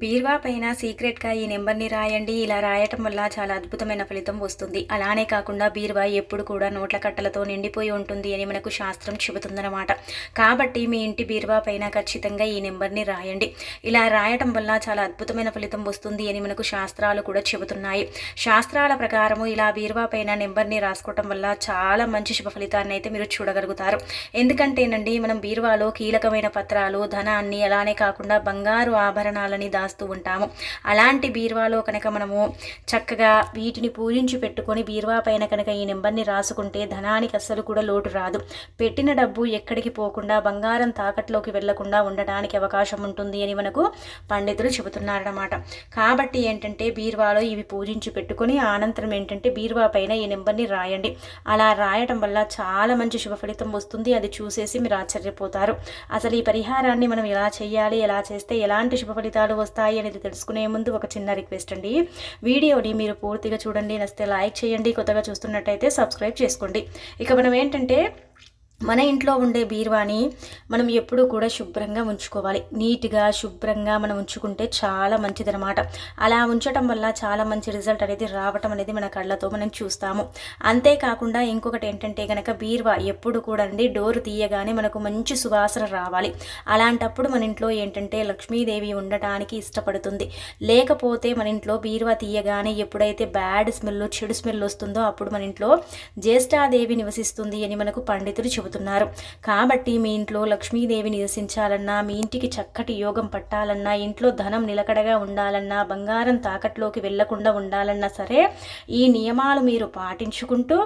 బీర్వా పైన సీక్రెట్గా ఈ నెంబర్ని రాయండి. ఇలా రాయటం వల్ల చాలా అద్భుతమైన ఫలితం వస్తుంది. అలానే కాకుండా బీర్వా ఎప్పుడు కూడా నోట్ల కట్టలతో నిండిపోయి ఉంటుంది అని మనకు శాస్త్రం చెబుతుందన్నమాట. కాబట్టి మీ ఇంటి బీర్వా పైన ఖచ్చితంగా ఈ నెంబర్ని రాయండి. ఇలా రాయటం వల్ల చాలా అద్భుతమైన ఫలితం వస్తుంది అని మనకు శాస్త్రాలు కూడా చెబుతున్నాయి. శాస్త్రాల ప్రకారము ఇలా బీర్వా పైన నెంబర్ని రాసుకోవటం వల్ల చాలా మంచి శుభ ఫలితాన్ని అయితే మీరు చూడగలుగుతారు. ఎందుకంటేనండి మనం బీర్వాలో కీలకమైన పత్రాలు ధనాన్ని అలానే కాకుండా బంగారు ఆభరణాలని రాస్తూ ఉంటాము. అలాంటి బీర్వాలో కనుక మనము చక్కగా వీటిని పూజించి పెట్టుకొని బీర్వా పైన కనుక ఈ నెంబర్ని రాసుకుంటే ధనానికి అస్సలు కూడా లోటు రాదు. పెట్టిన డబ్బు ఎక్కడికి పోకుండా బంగారం తాకట్లోకి వెళ్ళకుండా ఉండడానికి అవకాశం ఉంటుంది అని మనకు పండితులు చెబుతున్నారన్నమాట. కాబట్టి ఏంటంటే బీర్వాలో ఇవి పూజించి పెట్టుకొని అనంతరం ఏంటంటే బీర్వా పైన ఈ నెంబర్ని రాయండి. అలా రాయటం వల్ల చాలా మంచి శుభ ఫలితం వస్తుంది. అది చూసేసి మీరు ఆశ్చర్యపోతారు. అసలు ఈ పరిహారాన్ని మనం ఎలా చేయాలి ఎలా చేస్తే ఎలాంటి శుభ ఫలితాలు వస్తాయి? అనేది తెలుసుకునే ముందు ఒక చిన్న రిక్వెస్ట్ అండి. వీడియోని మీరు పూర్తిగా చూడండి నచ్చితే లైక్ చేయండి కొత్తగా చూస్తున్నట్టయితే సబ్స్క్రైబ్ చేసుకోండి. ఇక మనం ఏంటంటే మన ఇంట్లో ఉండే బీరువాని మనం ఎప్పుడూ కూడా శుభ్రంగా ఉంచుకోవాలి. నీట్గా శుభ్రంగా మనం ఉంచుకుంటే చాలా మంచిదనమాట అలా ఉంచటం వల్ల చాలా మంచి రిజల్ట్ అనేది రావటం అనేది మన కళ్ళతో మనం చూస్తాము. అంతేకాకుండా ఇంకొకటి ఏంటంటే కనుక బీరువా ఎప్పుడు కూడా అండి డోరు తీయగానే మనకు మంచి సువాసన రావాలి. అలాంటప్పుడు మన ఇంట్లో ఏంటంటే లక్ష్మీదేవి ఉండటానికి ఇష్టపడుతుంది. లేకపోతే మన ఇంట్లో బీరువా తీయగానే ఎప్పుడైతే బ్యాడ్ స్మెల్ చెడు స్మెల్ వస్తుందో అప్పుడు మన ఇంట్లో జ్యేష్ఠాదేవి నివసిస్తుంది అని మనకు పండితులు చెబుతున్నారు. కాబట్టి మీ ఇంట్లో లక్ష్మీదేవి నివసించాలన్నా మీ ఇంటికి చక్కటి యోగం పట్టాలన్నా ఇంట్లో ధనం నిలకడగా ఉండాలన్నా బంగారం తాకట్లోకి వెళ్ళకుండా ఉండాలన్నా సరే ఈ నియమాలు మీరు పాటించుకుంటూ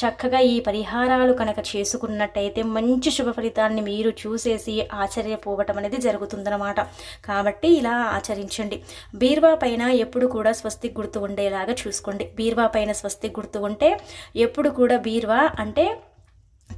చక్కగా ఈ పరిహారాలు కనుక చేసుకున్నట్టయితే మంచి శుభ ఫలితాన్ని మీరు చూసేసి ఆశ్చర్యపోవటం అనేది జరుగుతుందన్నమాట. కాబట్టి ఇలా ఆచరించండి. బీర్వా పైన ఎప్పుడు కూడా స్వస్తి గుర్తు ఉండేలాగా చూసుకోండి. బీర్వా పైన స్వస్తి గుర్తు ఉంటే ఎప్పుడు కూడా బీర్వా అంటే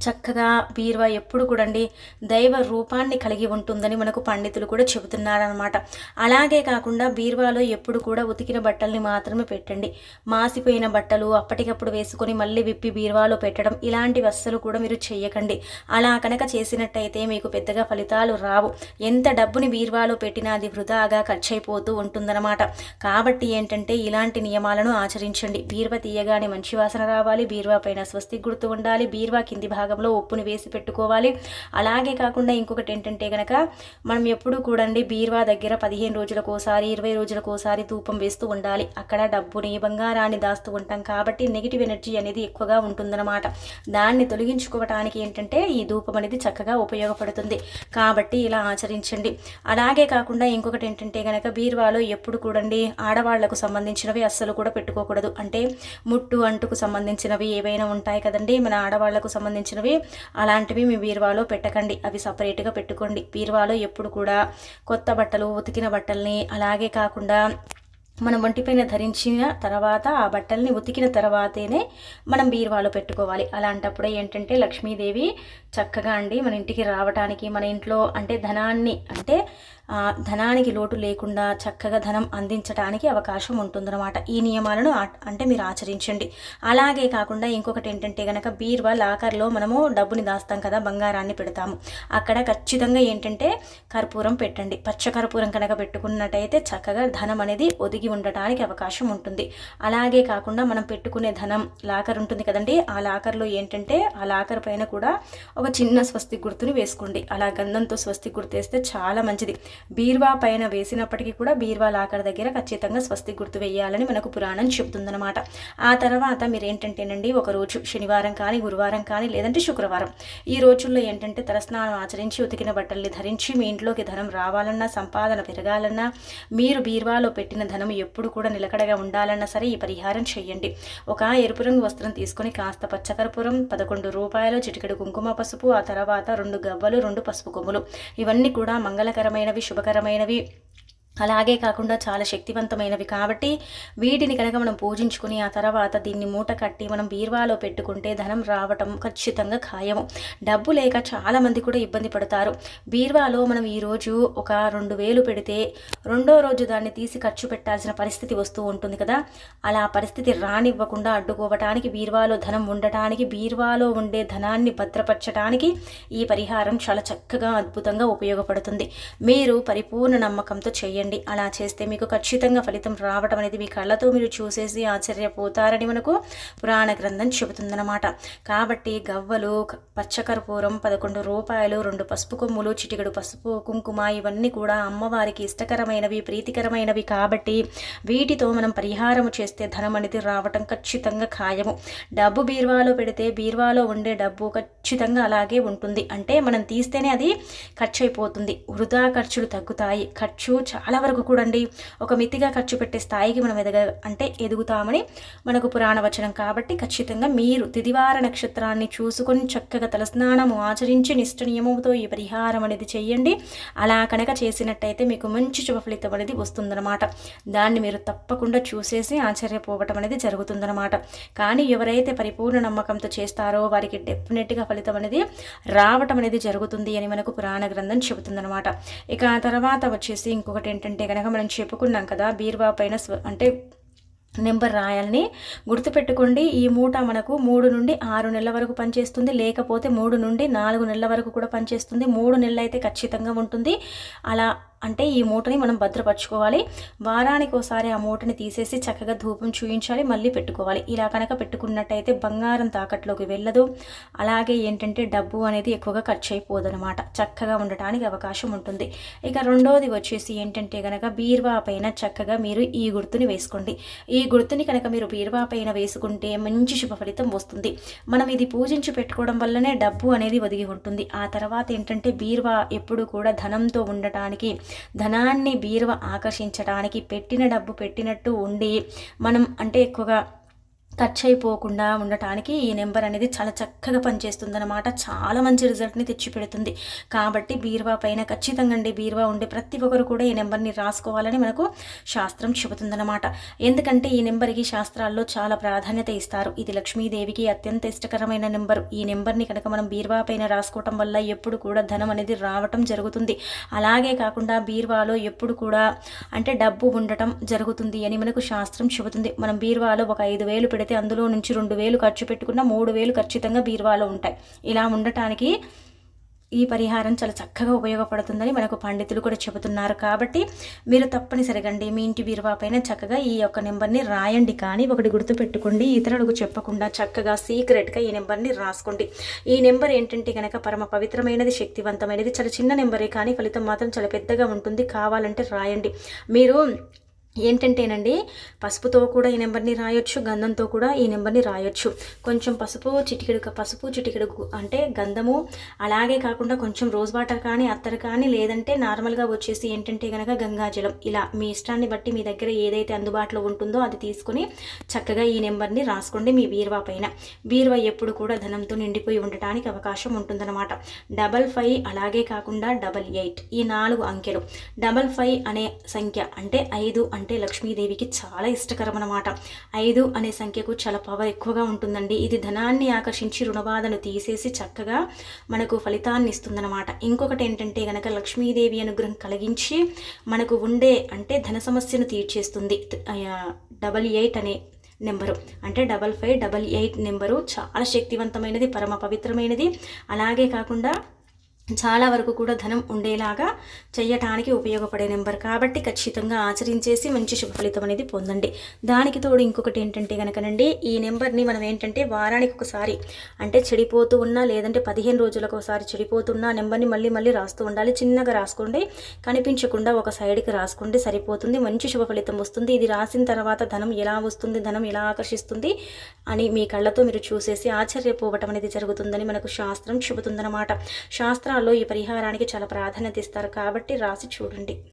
చక్కగా బీరువా ఎప్పుడు కూడండి దైవ రూపాన్ని కలిగి ఉంటుందని మనకు పండితులు కూడా చెబుతున్నారనమాట అలాగే కాకుండా బీరువాలో ఎప్పుడు కూడా ఉతికిన బట్టల్ని మాత్రమే పెట్టండి. మాసిపోయిన బట్టలు అప్పటికప్పుడు వేసుకొని మళ్ళీ విప్పి బీరువాలో పెట్టడం ఇలాంటివి అస్సలు కూడా మీరు చేయకండి అలా కనుక చేసినట్టయితే మీకు పెద్దగా ఫలితాలు రావు. ఎంత డబ్బుని బీరువాలో పెట్టినా అది వృధాగా ఖర్చు అయిపోతూ ఉంటుందన్నమాట. కాబట్టి ఏంటంటే ఇలాంటి నియమాలను ఆచరించండి. బీరువా తీయగానే మంచి వాసన రావాలి బీరువా పైన స్వస్తి గుర్తు ఉండాలి బీరువా కింది భాగం భాగంలో ఉప్పుని వేసి పెట్టుకోవాలి. అలాగే కాకుండా ఇంకొకటి ఏంటంటే కనుక మనం ఎప్పుడు కూడండి బీర్వా దగ్గర పదిహేను రోజులకు ఒకసారి ఇరవై రోజులకు ఒకసారి ధూపం వేస్తూ ఉండాలి. అక్కడ డబ్బుని బంగారాన్ని దాస్తూ ఉంటాం కాబట్టి నెగిటివ్ ఎనర్జీ అనేది ఎక్కువగా ఉంటుందన్నమాట. దాన్ని తొలగించుకోవటానికి ఏంటంటే ఈ ధూపం అనేది చక్కగా ఉపయోగపడుతుంది. కాబట్టి ఇలా ఆచరించండి. అలాగే కాకుండా ఇంకొకటి ఏంటంటే కనుక బీర్వాలో ఎప్పుడు కూడండి ఆడవాళ్ళకు సంబంధించినవి అస్సలు కూడా పెట్టుకోకూడదు. అంటే ముట్టు అంటుకు సంబంధించినవి ఏవైనా ఉంటాయి కదండి. మన ఆడవాళ్ళకు సంబంధించినవి అలాంటివి మీ బీరువాలో పెట్టకండి. అవి సపరేట్గా పెట్టుకోండి. బీరువాలో ఎప్పుడు కూడా కొత్త బట్టలు ఉతికిన బట్టల్ని అలాగే కాకుండా మనం ఒంటిపైన ధరించిన తర్వాత ఆ బట్టల్ని ఉతికిన తర్వాతనే మనం బీరువాలో పెట్టుకోవాలి. అలాంటప్పుడే ఏంటంటే లక్ష్మీదేవి చక్కగా అండి మన ఇంటికి రావటానికి మన ఇంట్లో అంటే ధనాన్ని అంటే ధనానికి లోటు లేకుండా చక్కగా ధనం అందించడానికి అవకాశం ఉంటుందన్నమాట. ఈ నియమాలను అంటే మీరు ఆచరించండి. అలాగే కాకుండా ఇంకొకటి ఏంటంటే కనుక బీర్వా లాకర్లో మనము డబ్బుని దాస్తాం కదా బంగారాన్ని పెడతాము. అక్కడ ఖచ్చితంగా ఏంటంటే కర్పూరం పెట్టండి. పచ్చ కర్పూరం కనుక పెట్టుకున్నట్టయితే చక్కగా ధనం అనేది ఒదిగి ఉండటానికి అవకాశం ఉంటుంది. అలాగే కాకుండా మనం పెట్టుకునే ధనం లాకర్ ఉంటుంది కదండి ఆ లాకర్లో ఏంటంటే ఆ లాకర్ పైన కూడా ఒక చిన్న స్వస్తి గుర్తుని వేసుకోండి. అలా గంధంతో స్వస్తి గుర్తు వేస్తే చాలా మంచిది. బీర్వా పైన వేసినప్పటికీ కూడా బీర్వా లాకర్ దగ్గర ఖచ్చితంగా స్వస్తి గుర్తు వేయాలని మనకు పురాణం చెప్తుందన్నమాట ఆ తర్వాత మీరు ఏంటంటేనండి ఒక రోజు శనివారం కానీ గురువారం కానీ లేదంటే శుక్రవారం ఈ రోజుల్లో ఏంటంటే తలస్నానం ఆచరించి ఉతికిన బట్టల్ని ధరించి మీ ఇంట్లోకి ధనం రావాలన్నా సంపాదన పెరగాలన్నా మీరు బీర్వాలో పెట్టిన ధనం ఎప్పుడు కూడా నిలకడగా ఉండాలన్నా సరే ఈ పరిహారం చేయండి. ఒక ఎరుపు రంగు వస్త్రం తీసుకొని కాస్త పచ్చకర్పూరం పదకొండు రూపాయలు చిటికెడు కుంకుమ పసుపు ఆ తర్వాత రెండు గవ్వలు రెండు పసుపు కొమ్ములు ఇవన్నీ కూడా మంగళకరమైనవి శుభకరమైనవి. అలాగే కాకుండా చాలా శక్తివంతమైనవి. కాబట్టి వీటిని కనుక మనం పూజించుకుని ఆ తర్వాత దీన్ని మూట కట్టి మనం బీర్వాలో పెట్టుకుంటే ధనం రావటం ఖచ్చితంగా ఖాయము. డబ్బు లేక చాలామంది కూడా ఇబ్బంది పడతారు. బీర్వాలో మనం ఈరోజు ఒక రెండు వేలు పెడితే రెండో రోజు దాన్ని తీసి ఖర్చు పెట్టాల్సిన పరిస్థితి వస్తూ ఉంటుంది కదా. అలా పరిస్థితి రానివ్వకుండా అడ్డుకోవటానికి బీర్వాలో ధనం ఉండటానికి బీర్వాలో ఉండే ధనాన్ని భద్రపరచడానికి ఈ పరిహారం చాలా చక్కగా అద్భుతంగా ఉపయోగపడుతుంది. మీరు పరిపూర్ణ నమ్మకంతో చేయండి. చేయండి. అలా చేస్తే మీకు ఖచ్చితంగా ఫలితం రావడం అనేది మీ కళ్ళతో మీరు చూసేసి ఆశ్చర్యపోతారని మనకు పురాణ గ్రంథం చెబుతుందన్నమాట. కాబట్టి గవ్వలు పచ్చకర్పూరం పదకొండు రూపాయలు రెండు పసుపు కొమ్ములు చిటికెడు పసుపు కుంకుమ ఇవన్నీ కూడా అమ్మవారికి ఇష్టకరమైనవి ప్రీతికరమైనవి కాబట్టి వీటితో మనం పరిహారం చేస్తే ధనం అనేది రావటం ఖచ్చితంగా ఖాయము. డబ్బు బీర్వాలో పెడితే బీర్వాలో ఉండే డబ్బు ఖచ్చితంగా అలాగే ఉంటుంది. అంటే మనం తీస్తేనే అది ఖర్చు అయిపోతుంది. వృధా ఖర్చులు తగ్గుతాయి. ఖర్చు చాలా వరకు కూడండి ఒక మితిగా ఖర్చు పెట్టే స్థాయికి మనం ఎదగ అంటే ఎదుగుతామని మనకు పురాణ వచనం కాబట్టి ఖచ్చితంగా మీరు తిదివార నక్షత్రాన్ని చూసుకొని చక్కగా తలస్నానము ఆచరించి నిష్ట నియమంతో ఈ పరిహారం అనేది చేయండి. అలా కనుక చేసినట్టయితే మీకు మంచి శుభ ఫలితం అనేది వస్తుందన్నమాట. దాన్ని మీరు తప్పకుండా చూసేసి ఆశ్చర్యపోవటం అనేది జరుగుతుందన్నమాట. కానీ ఎవరైతే పరిపూర్ణ నమ్మకంతో చేస్తారో వారికి డెఫినెట్గా ఫలితం అనేది రావటం అనేది జరుగుతుంది అని మనకు పురాణ గ్రంథం చెబుతుందన్నమాట. ఇక ఆ తర్వాత వచ్చేసి ఇంకొకటి ఏంటంటే కనుక మనం చెప్పుకున్నాం కదా బీరువా పైన అంటే నెంబర్ రాయాలని గుర్తుపెట్టుకోండి. ఈ మూట మనకు మూడు నుండి ఆరు నెలల వరకు పనిచేస్తుంది. లేకపోతే మూడు నుండి నాలుగు నెలల వరకు కూడా పనిచేస్తుంది. మూడు నెలలు అయితే ఖచ్చితంగా ఉంటుంది. అలా అంటే ఈ మూటని మనం భద్రపరచుకోవాలి. వారానికి ఒకసారి ఆ మూటని తీసేసి చక్కగా ధూపం చూయించాలి మళ్ళీ పెట్టుకోవాలి. ఇలా కనుక పెట్టుకున్నట్టయితే బంగారం తాకట్లోకి వెళ్ళదు. అలాగే ఏంటంటే డబ్బు అనేది ఎక్కువగా ఖర్చు అయిపోదనమాట చక్కగా ఉండటానికి అవకాశం ఉంటుంది. ఇక రెండోది వచ్చేసి ఏంటంటే కనుక బీర్వా పైన చక్కగా మీరు ఈ గుర్తుని వేసుకోండి. ఈ గుర్తుని కనుక మీరు బీర్వా పైన వేసుకుంటే మంచి శుభ ఫలితం వస్తుంది. మనం ఇది పూజించి పెట్టుకోవడం వల్లనే డబ్బు అనేది ఒదిగి ఉంటుంది. ఆ తర్వాత ఏంటంటే బీర్వా ఎప్పుడు కూడా ధనంతో ఉండటానికి ధనాన్ని బీరువ ఆకర్షించడానికి పెట్టిన డబ్బు పెట్టినట్టు ఉండి మనం అంటే ఎక్కువగా టచ్ అయిపోకుండా ఉండటానికి ఈ నెంబర్ అనేది చాలా చక్కగా పనిచేస్తుందన్నమాట. చాలా మంచి రిజల్ట్ని తెచ్చిపెడుతుంది. కాబట్టి బీరువా పైన ఖచ్చితంగా అండి బీరువా ఉండే ప్రతి ఒక్కరు కూడా ఈ నెంబర్ని రాసుకోవాలని మనకు శాస్త్రం చెబుతుందన్నమాట. ఎందుకంటే ఈ నెంబర్కి శాస్త్రాల్లో చాలా ప్రాధాన్యత ఇస్తారు. ఇది లక్ష్మీదేవికి అత్యంత ఇష్టకరమైన నెంబర్ ఈ నెంబర్ని కనుక మనం బీరువా పైన రాసుకోవటం వల్ల ఎప్పుడు కూడా ధనం అనేది రావటం జరుగుతుంది. అలాగే కాకుండా బీరువాలో ఎప్పుడు కూడా అంటే డబ్బు ఉండటం జరుగుతుంది అని మనకు శాస్త్రం చెబుతుంది. మనం బీరువాలో ఒక ఐదు వేలు పెడితే అయితే అందులో నుంచి రెండు వేలు ఖర్చు పెట్టుకున్న మూడు వేలు ఖచ్చితంగా బీరువాలో ఉంటాయి. ఇలా ఉండటానికి ఈ పరిహారం చాలా చక్కగా ఉపయోగపడుతుందని మనకు పండితులు కూడా చెబుతున్నారు. కాబట్టి మీరు తప్పనిసరిగా అండి మీ ఇంటి బీరువా పైన చక్కగా ఈ యొక్క నెంబర్ని రాయండి. కానీ ఒకటి గుర్తుపెట్టుకోండి ఇతరులకు చెప్పకుండా చక్కగా సీక్రెట్గా ఈ నెంబర్ని రాసుకోండి. ఈ నెంబర్ ఏంటంటే కనుక పరమ పవిత్రమైనది శక్తివంతమైనది. చాలా చిన్న నెంబరే కానీ ఫలితం మాత్రం చాలా పెద్దగా ఉంటుంది. కావాలంటే రాయండి. మీరు ఏంటంటేనండి పసుపుతో కూడా ఈ నెంబర్ని రాయొచ్చు గంధంతో కూడా ఈ నెంబర్ని రాయొచ్చు. కొంచెం పసుపు చిటికెడు పసుపు చిటికెడు అంటే గంధము అలాగే కాకుండా కొంచెం రోజ్ వాటర్ కానీ అత్తరు కానీ లేదంటే నార్మల్గా వచ్చేసి ఏంటంటే కనుక గంగాజలం ఇలా మీ ఇష్టాన్ని బట్టి మీ దగ్గర ఏదైతే అందుబాటులో ఉంటుందో అది తీసుకుని చక్కగా ఈ నెంబర్ని రాసుకోండి మీ బీరువా పైన. బీరువా ఎప్పుడు కూడా ధనంతో నిండిపోయి ఉండటానికి అవకాశం ఉంటుందన్నమాట. డబల్ ఫైవ్ అలాగే కాకుండా డబల్ ఎయిట్ ఈ నాలుగు అంకెలు. డబల్ ఫైవ్ అనే సంఖ్య అంటే ఐదు అంటే అంటే లక్ష్మీదేవికి చాలా ఇష్టకరం అనమాట ఐదు అనే సంఖ్యకు చాలా పవర్ ఎక్కువగా ఉంటుందండి. ఇది ధనాన్ని ఆకర్షించి రుణబాధను తీసేసి చక్కగా మనకు ఫలితాన్ని ఇస్తుందన్నమాట. ఇంకొకటి ఏంటంటే గనక లక్ష్మీదేవి అనుగ్రహం కలిగించి మనకు ఉండే అంటే ధన సమస్యను తీర్చేస్తుంది. డబల్ ఎయిట్ అనే నెంబరు. అంటే double five double eight number చాలా శక్తివంతమైనది పరమ పవిత్రమైనది. అలాగే కాకుండా చాలా వరకు కూడా ధనం ఉండేలాగా చేయటానికి ఉపయోగపడే నెంబర్ కాబట్టి ఖచ్చితంగా ఆచరించేసి మంచి శుభ ఫలితం అనేది పొందండి. దానికి తోడు ఇంకొకటి ఏంటంటే కనుకనండి ఈ నెంబర్ని మనం ఏంటంటే వారానికి ఒకసారి అంటే చెడిపోతూ ఉన్నా లేదంటే పదిహేను రోజులకు ఒకసారి చెడిపోతున్న నెంబర్ని మళ్ళీ మళ్ళీ రాస్తూ ఉండాలి. చిన్నగా రాసుకోండి కనిపించకుండా ఒక సైడ్కి రాసుకోండి సరిపోతుంది మంచి శుభ ఫలితం వస్తుంది. ఇది రాసిన తర్వాత ధనం ఎలా వస్తుంది ధనం ఎలా ఆకర్షిస్తుంది అని మీ కళ్ళతో మీరు చూసేసి ఆశ్చర్యపోవటం అనేది జరుగుతుందని మనకు శాస్త్రం చెబుతుందన్నమాట. శాస్త్రం పురాణాల్లో ఈ పరిహారానికి చాలా ప్రాధాన్యత ఇస్తారు. కాబట్టి రాసి చూడండి.